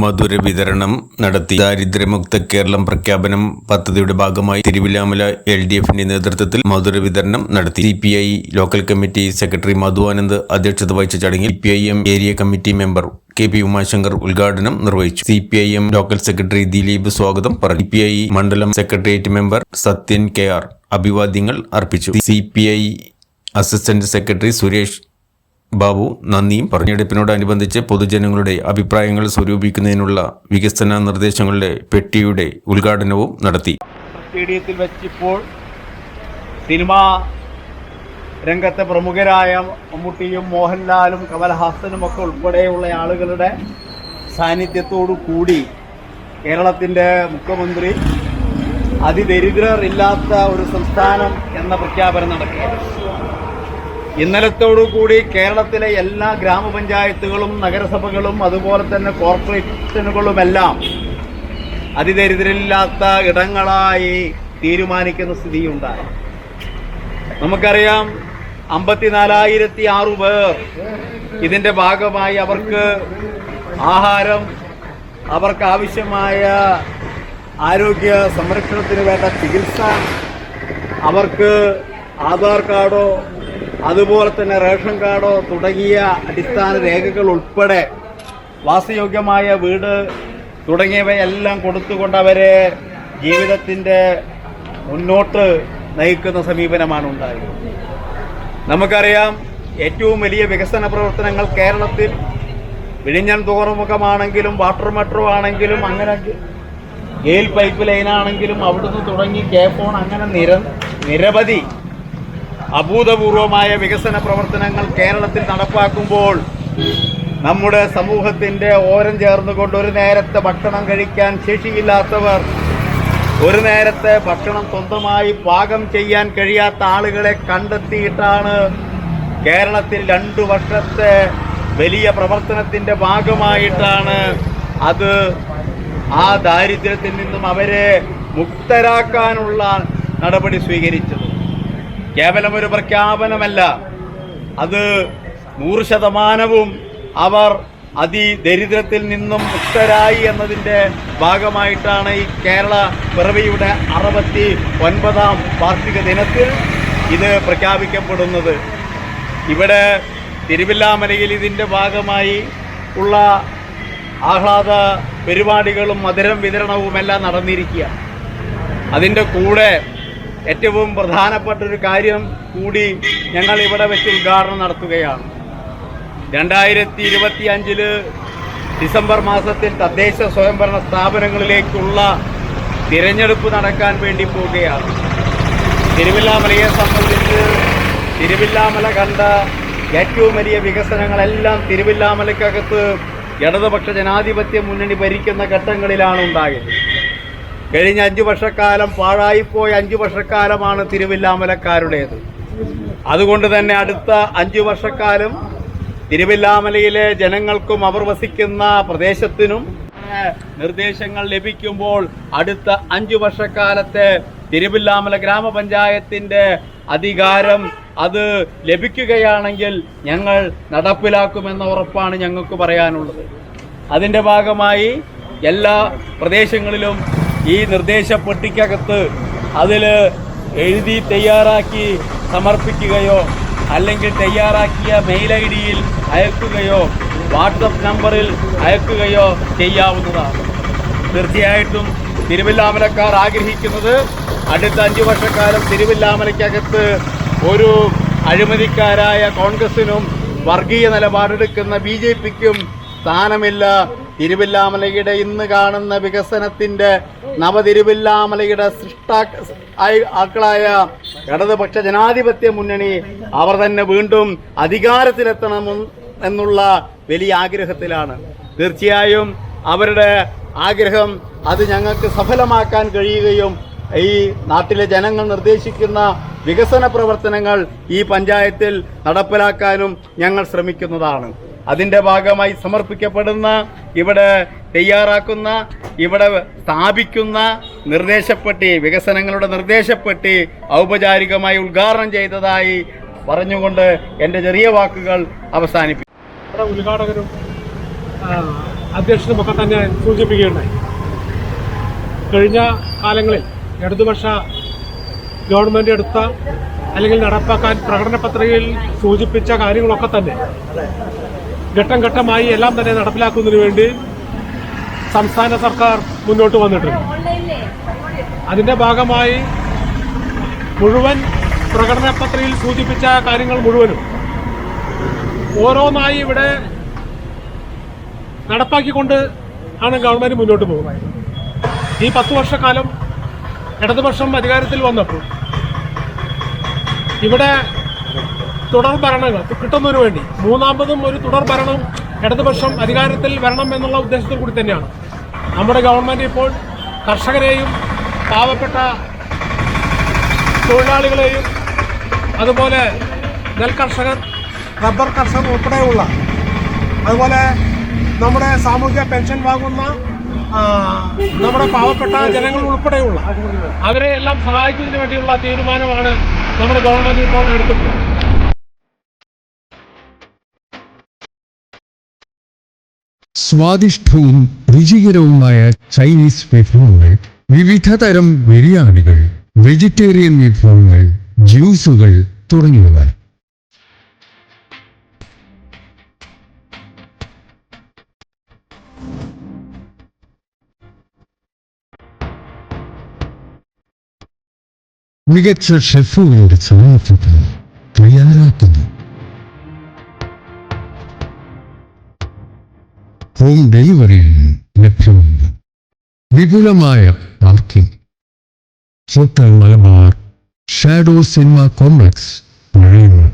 മധുര വിതരണം നടത്തി. ദാരിദ്ര്യമുക്ത കേരളം പ്രഖ്യാപനം പദ്ധതിയുടെ ഭാഗമായി തിരുവിലാമല എൽ ഡി എഫിന്റെ നേതൃത്വത്തിൽ മധുര വിതരണം നടത്തി. C P I local committee secretary Madhu Anand അധ്യക്ഷത വഹിച്ച ചടങ്ങിൽ P I M area committee member K P Umashankar ഉദ്ഘാടനം നിർവഹിച്ചു. C P I M local secretary Dileep സ്വാഗതം പറഞ്ഞു. സി പി ഐ മണ്ഡലം secretariat member Sathyan K R അഭിവാദ്യങ്ങൾ അർപ്പിച്ചു. C P I assistant secretary Suresh Babu നന്ദിയും പറഞ്ഞെടുപ്പിനോടനുബന്ധിച്ച് പൊതുജനങ്ങളുടെ അഭിപ്രായങ്ങൾ സ്വരൂപിക്കുന്നതിനുള്ള വികസന നിർദ്ദേശങ്ങളുടെ പെട്ടിയുടെ ഉദ്ഘാടനവും നടത്തി. സ്റ്റേഡിയത്തിൽ വെച്ചിപ്പോൾ സിനിമാ രംഗത്തെ പ്രമുഖരായ മമ്മൂട്ടിയും മോഹൻലാലും കമൽഹാസനും ഒക്കെ ഉൾപ്പെടെയുള്ള ആളുകളുടെ സാന്നിധ്യത്തോടു കൂടി കേരളത്തിന്റെ മുഖ്യമന്ത്രി അതിദരിദ്രർ ഇല്ലാത്ത ഒരു സംസ്ഥാനം എന്ന പ്രഖ്യാപനം നടക്കുകയാണ്. ഇന്നലത്തോടു കൂടി കേരളത്തിലെ എല്ലാ ഗ്രാമപഞ്ചായത്തുകളും നഗരസഭകളും അതുപോലെ തന്നെ കോർപ്പറേഷനുകളുമെല്ലാം അതിദരിദ്രരില്ലാത്ത ഇടങ്ങളായി തീരുമാനിക്കുന്ന സ്ഥിതിയുണ്ടായി. നമുക്കറിയാം അമ്പത്തിനാലായിരത്തി ആറ് പേർ ഇതിന്റെ ഭാഗമായി അവർക്ക് ആഹാരം അവർക്ക് ആവശ്യമായ ആരോഗ്യ സംരക്ഷണത്തിന് വേണ്ട ചികിത്സ അവർക്ക് ആധാർ കാർഡോ അതുപോലെ തന്നെ റേഷൻ കാർഡോ തുടങ്ങിയ അടിസ്ഥാന രേഖകൾ ഉൾപ്പെടെ വാസയോഗ്യമായ വീട് തുടങ്ങിയവയെല്ലാം കൊടുത്തുകൊണ്ട് അവരെ ജീവിതത്തിന്റെ മുന്നോട്ട് നയിക്കുന്ന സമീപനമാണ് ഉണ്ടായത്. നമുക്കറിയാം ഏറ്റവും വലിയ വികസന പ്രവർത്തനങ്ങൾ കേരളത്തിൽ വിഴിഞ്ഞൻ തുറമുഖമാണെങ്കിലും വാട്ടർ മെട്രോ ആണെങ്കിലും അങ്ങനെ ഗെയിൽ പൈപ്പ് ലൈനാണെങ്കിലും അവിടുന്ന് തുടങ്ങി കേഫോൺ അങ്ങനെ നിര നിരവധി അഭൂതപൂർവമായ വികസന പ്രവർത്തനങ്ങൾ കേരളത്തിൽ നടപ്പാക്കുമ്പോൾ നമ്മുടെ സമൂഹത്തിന്റെ ഓരം ചേർന്നുകൊണ്ട് ഒരു നേരത്തെ ഭക്ഷണം കഴിക്കാൻ ശേഷിയില്ലാത്തവർ ഒരു നേരത്തെ ഭക്ഷണം സ്വന്തമായി പാകം ചെയ്യാൻ കഴിയാത്ത ആളുകളെ കണ്ടെത്തിയിട്ടാണ് കേരളത്തിൽ രണ്ടു വർഷത്തെ വലിയ പ്രവർത്തനത്തിന്റെ ഭാഗമായിട്ടാണ് അത് ആ ദാരിദ്ര്യത്തിൽ നിന്നും അവരെ മുക്തരാക്കാനുള്ള നടപടി സ്വീകരിച്ചത്. കേവലം ഒരു പ്രഖ്യാപനമല്ല. അത് നൂറ് ശതമാനവും അവർ അതിദരിദ്രത്തിൽ നിന്നും മുക്തരായി എന്നതിന്റെ ഭാഗമായിട്ടാണ് ഈ കേരള പിറവിയുടെ അറുപത്തി ഒൻപതാം വാർഷിക ദിനത്തിൽ ഇത് പ്രഖ്യാപിക്കപ്പെടുന്നത്. ഇവിടെ തിരുവില്ലാമലയിൽ ഇതിന്റെ ഭാഗമായി ഉള്ള ആഹ്ലാദ പരിപാടികളും മധുരം വിതരണവുമെല്ലാം നടന്നിരിക്കുക അതിന്റെ കൂടെ ഏറ്റവും പ്രധാനപ്പെട്ട ഒരു കാര്യം കൂടി ഞങ്ങൾ ഇവിടെ വെച്ച് ഉദ്ഘാടനം നടത്തുകയാണ്. രണ്ടായിരത്തി ഇരുപത്തി അഞ്ചിൽ ഡിസംബർ മാസത്തിൽ തദ്ദേശ സ്വയംഭരണ സ്ഥാപനങ്ങളിലേക്കുള്ള തിരഞ്ഞെടുപ്പ് നടക്കാൻ വേണ്ടി പോവുകയാണ്. തിരുവില്ലാമലയെ സംബന്ധിച്ച് തിരുവില്ലാമല കണ്ട ഏറ്റവും വലിയ വികസനങ്ങളെല്ലാം തിരുവില്ലാമലക്കകത്ത് ഇടതുപക്ഷ ജനാധിപത്യ മുന്നണി ഭരിക്കുന്ന ഘട്ടങ്ങളിലാണ് ഉണ്ടായത്. കഴിഞ്ഞ അഞ്ചു വർഷക്കാലം പാഴായിപ്പോയ അഞ്ചു വർഷക്കാലമാണ് തിരുവില്ലാമലക്കാരുടേത്. അതുകൊണ്ട് തന്നെ അടുത്ത അഞ്ചു വർഷക്കാലം തിരുവില്ലാമലയിലെ ജനങ്ങൾക്കും അവർ വസിക്കുന്ന പ്രദേശത്തിനും നിർദ്ദേശങ്ങൾ ലഭിക്കുമ്പോൾ അടുത്ത അഞ്ചു വർഷക്കാലത്തെ തിരുവില്ലാമല ഗ്രാമപഞ്ചായത്തിന്റെ അധികാരം അത് ലഭിക്കുകയാണെങ്കിൽ ഞങ്ങൾ നടപ്പിലാക്കുമെന്ന ഉറപ്പാണ് ഞങ്ങൾക്ക് പറയാനുള്ളത്. അതിന്റെ ഭാഗമായി എല്ലാ പ്രദേശങ്ങളിലും ഈ നിർദ്ദേശ പെട്ടിക്കകത്ത് അതിൽ എഴുതി തയ്യാറാക്കി സമർപ്പിക്കുകയോ അല്ലെങ്കിൽ തയ്യാറാക്കിയ മെയിൽ ഐ ഡിയിൽ അയക്കുകയോ വാട്സപ്പ് നമ്പറിൽ അയക്കുകയോ ചെയ്യാവുന്നതാണ്. തീർച്ചയായിട്ടും തിരുവില്ലാമലക്കാർ ആഗ്രഹിക്കുന്നത് അടുത്ത അഞ്ച് വർഷക്കാലം തിരുവില്ലാമലയ്ക്കകത്ത് ഒരു അഴിമതിക്കാരായ കോൺഗ്രസിനും വർഗീയ നിലപാടെടുക്കുന്ന ബി ജെ പിക്കും സ്ഥാനമില്ല തിരുവില്ലാമലയുടെ ഇന്ന് കാണുന്ന വികസനത്തിന്റെ നവതിരുവില്ലാമലയുടെ സൃഷ്ടാ ആക്കളായ ഇടതുപക്ഷ ജനാധിപത്യ മുന്നണി അവർ തന്നെ വീണ്ടും അധികാരത്തിലെത്തണം എന്നുള്ള വലിയ ആഗ്രഹത്തിലാണ്. തീർച്ചയായും അവരുടെ ആഗ്രഹം അത് ഞങ്ങൾക്ക് സഫലമാക്കാൻ കഴിയുകയും ഈ നാട്ടിലെ ജനങ്ങൾ നിർദ്ദേശിക്കുന്ന വികസന പ്രവർത്തനങ്ങൾ ഈ പഞ്ചായത്തിൽ നടപ്പിലാക്കാനും ഞങ്ങൾ ശ്രമിക്കുന്നതാണ്. അതിന്റെ ഭാഗമായി സമർപ്പിക്കപ്പെടുന്ന ഇവിടെ തയ്യാറാക്കുന്ന ഇവിടെ സ്ഥാപിക്കുന്ന നിർദ്ദേശപ്പെട്ടി വികസനങ്ങളുടെ നിർദ്ദേശപ്പെട്ടി ഔപചാരികമായി ഉദ്ഘാടനം ചെയ്തതായി പറഞ്ഞുകൊണ്ട് എന്റെ ചെറിയ വാക്കുകൾ അവസാനിപ്പിക്കും ഉദ്ഘാടകരും അധ്യക്ഷനുമൊക്കെ തന്നെ സൂചിപ്പിക്കുകയുണ്ടായി. കഴിഞ്ഞ കാലങ്ങളിൽ ഇടതുപക്ഷ ഗവൺമെന്റ് എടുത്ത അല്ലെങ്കിൽ നടപ്പാക്കാൻ പ്രകടന പത്രികയിൽ സൂചിപ്പിച്ച കാര്യങ്ങളൊക്കെ തന്നെ ഘട്ടം ഘട്ടമായി എല്ലാം തന്നെ നടപ്പിലാക്കുന്നതിന് വേണ്ടി സംസ്ഥാന സർക്കാർ മുന്നോട്ട് വന്നിട്ടുണ്ട്. അതിന്റെ ഭാഗമായി മുഴുവൻ പ്രകടന പത്രികയിൽ സൂചിപ്പിച്ച കാര്യങ്ങൾ മുഴുവനും ഓരോന്നായി ഇവിടെ നടപ്പാക്കിക്കൊണ്ട് ആണ് ഗവൺമെന്റ് മുന്നോട്ട് പോകുന്നത്. ഈ പത്ത് വർഷക്കാലം ഇടതുപക്ഷം അധികാരത്തിൽ വന്നപ്പോൾ ഇവിടെ തുടർ ഭരണങ്ങൾ കിട്ടുന്നതിന് വേണ്ടി. മൂന്നാമതും ഒരു തുടർ ഭരണം ഇടതുപക്ഷം അധികാരത്തിൽ വരണം എന്നുള്ള ഉദ്ദേശത്തിൽ കൂടി തന്നെയാണ്. നമ്മുടെ ഗവൺമെന്റ് ഇപ്പോൾ കർഷകരെയും പാവപ്പെട്ട തൊഴിലാളികളെയും അതുപോലെ നെൽകർഷകർ റബ്ബർ കർഷകർ ഉൾപ്പെടെയുള്ള അതുപോലെ നമ്മുടെ സാമൂഹ്യ പെൻഷൻ വാങ്ങുന്ന നമ്മുടെ പാവപ്പെട്ട ജനങ്ങൾ ഉൾപ്പെടെയുള്ള അവരെ എല്ലാം സഹായിക്കുന്നതിന് വേണ്ടിയുള്ള തീരുമാനമാണ് നമ്മുടെ ഗവൺമെന്റ് ഇപ്പോൾ എടുത്തിട്ടുള്ളത്. സ്വാദിഷ്ടവും രുചികരവുമായ ചൈനീസ് വിഭവങ്ങൾ വിവിധ തരം ബിരിയാണികൾ വെജിറ്റേറിയൻ വിഭവങ്ങൾ ജ്യൂസുകൾ തുടങ്ങിയവ. മികച്ച ഷെഫുകളുടെ സമയത്തിൽ തയ്യാറാക്കുന്നു. ഹോം ഡെലിവറിയിൽ ലഭ്യമുണ്ട് വിപുലമായ parking hotel Malabar shadow cinema complex Pazhayangadi